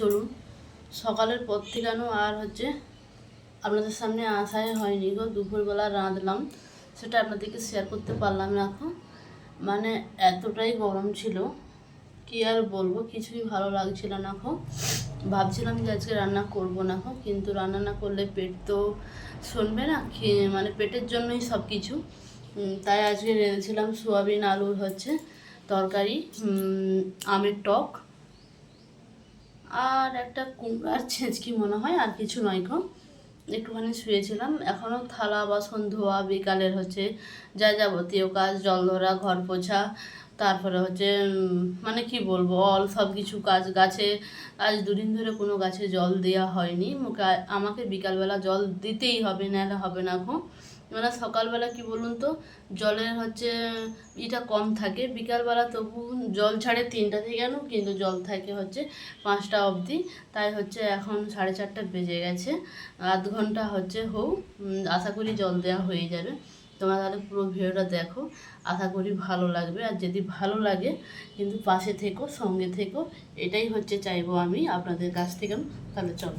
চলুন। সকালের পর থেকে কেন আর হচ্ছে আপনাদের সামনে আসাই হয়নি গো, দুপুরবেলা রাঁধলাম। সেটা আপনাদেরকে শেয়ার করতে পারলাম না এখন। মানে এতটাই গরম ছিল, কি আর বলব, কিছুই ভালো লাগছিল না এখন। ভাবছিলাম যে আজকে রান্না করব না এখন, কিন্তু রান্না না করলে পেট তো শুনবে না মানে পেটের জন্যই সব কিছু তাই আজকে রেঁধেছিলাম সোয়াবিন আলুর হচ্ছে তরকারি আমের টক। আর একটা কুমড়ার ছেঁচকি মনে হয়, আর কিছু নয় গো। একটুখানি শুয়েছিলাম এখনও থালা, বাসন, ধোয়া, বিকালের হচ্ছে যা যাবতীয় কাজ, জল ধরা, ঘর পোছা তারপরে হচ্ছে মানে কি বলব, অল সব কিছু কাজ, গাছে, আজ দুদিন ধরে কোনো গাছে জল দেওয়া হয়নি। মুখে আমাকে বিকালবেলা জল দিতেই হবে, নাহলে হবে না গো। মানে সকালবেলা কি বলুন তো, জলের হচ্ছে, ইটা কম থাকে। বিকালবেলা তবু জল ছাড়ে তিনটা থেকে কেন কিন্তু জল থাকে হচ্ছে পাঁচটা অবধি। তাই হচ্ছে এখন সাড়ে চারটা বেজে গেছে। আধ ঘণ্টা হচ্ছে হোক আশা করি জল দেওয়া হয়ে যাবে। তোমরা তাহলে পুরো ভিডিওটা দেখো। আশা করি ভালো লাগবে। আর যদি ভালো লাগে, কিন্তু পাশে থেকো, সঙ্গে থেকো, এটাই হচ্ছে চাইব আমি আপনাদের কাছ থেকে তাহলে চলো।